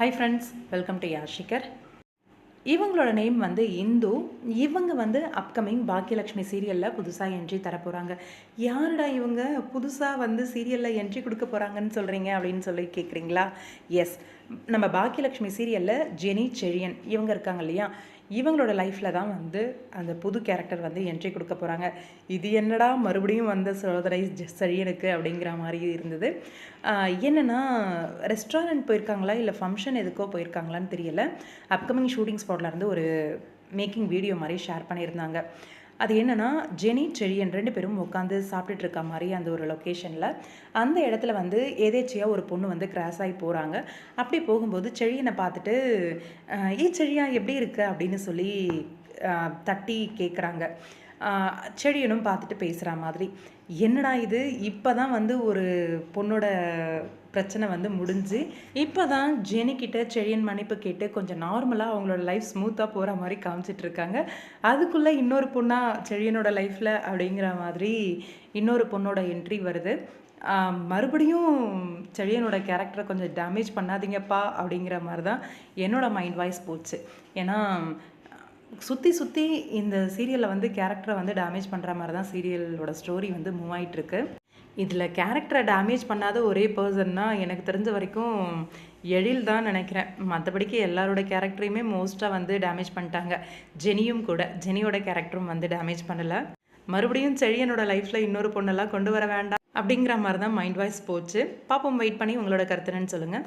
High friends welcome to யாஷிகர் இவங்களோட name வந்து இந்து. இவங்க வந்து அப்கமிங் பாக்கியலட்சுமி சீரியலில் புதுசாக என்ட்ரி தர போகிறாங்க யாருடா இவங்க? புதுசாக வந்து சீரியலில் என்ட்ரி கொடுக்க போகிறாங்கன்னு சொல்கிறீங்க அப்படின்னு சொல்லி கேட்குறீங்களா எஸ் நம்ம பாக்கியலக்ஷ்மி சீரியலில் ஜெனி செழியன் இவங்க இருக்காங்க இல்லையா? இவங்களோட லைஃப்பில் தான் வந்து அந்த புது கேரக்டர் வந்து என்ட்ரி கொடுக்க போகிறாங்க இது என்னடா மறுபடியும் வந்த சோதனை சரியனுக்கு அப்படிங்கிற மாதிரி இருந்தது. என்னென்னா ரெஸ்டாரண்ட் போயிருக்காங்களா? இல்லை ஃபங்க்ஷன் எதுக்கோ போயிருக்காங்களான்னு தெரியல. அப்கமிங் ஷூட்டிங் ஸ்பாட்லேருந்து ஒரு மேக்கிங் வீடியோ மாதிரி ஷேர் பண்ணியிருந்தாங்க. அது என்னென்னா ஜெனி செழியன் ரெண்டு பேரும் உட்காந்து சாப்பிட்டுட்டு இருக்க மாதிரி அந்த ஒரு லொக்கேஷனில் அந்த இடத்துல வந்து எதேச்சியாக ஒரு பொண்ணு வந்து கிராஸ் ஆகி போகிறாங்க அப்படி போகும்போது செழியனை பார்த்துட்டு ஈ செழியா எப்படி இருக்கு? அப்படின்னு சொல்லி தட்டி கேட்குறாங்க செடியனும் பார்த்துட்டு பேசுகிற மாதிரி. என்னடா இது? இப்போ தான் வந்து ஒரு பொண்ணோட பிரச்சனை வந்து முடிஞ்சு இப்போ தான் ஜெனிக்கிட்ட செழியன் மன்னிப்பு கேட்டு கொஞ்சம் நார்மலாக அவங்களோட லைஃப் ஸ்மூத்தாக போகிற மாதிரி காமிச்சிட்டு இருக்காங்க. அதுக்குள்ளே இன்னொரு பொண்ணாக செழியனோட லைஃப்பில் அப்படிங்கிற மாதிரி இன்னொரு பொண்ணோட என்ட்ரி வருது. மறுபடியும் செழியனோட கேரக்டரை கொஞ்சம் டேமேஜ் பண்ணாதீங்கப்பா அப்படிங்கிற மாதிரி தான் என்னோடய மைண்ட் வாய்ஸ் போச்சு. ஏன்னா சுற்றி சுற்றி இந்த சீரியலில் வந்து கேரக்டரை வந்து டேமேஜ் பண்ணுற மாதிரி தான் சீரியலோட ஸ்டோரி வந்து மூவ் ஆகிட்டுருக்கு இதில் கேரக்டரை டேமேஜ் பண்ணாத ஒரே பர்சன்னா எனக்கு தெரிஞ்ச வரைக்கும் எழில் தான் நினைக்கிறேன். மற்றபடிக்கு எல்லாரோட கேரக்டரையுமே மோஸ்ட்டாக வந்து டேமேஜ் பண்ணிட்டாங்க. ஜெனியும் கூட. ஜெனியோட கேரக்டரும் வந்து டேமேஜ் பண்ணலை. மறுபடியும் செழியனோட லைஃப்பில் இன்னொரு பொண்ணெல்லாம் கொண்டு வர வேண்டாம் அப்படிங்கிற மாதிரி தான் மைண்ட் வாய்ஸ் போச்சு. பாப்போம் வெயிட் பண்ணி உங்களோட கருத்துன்னு சொல்லுங்கள்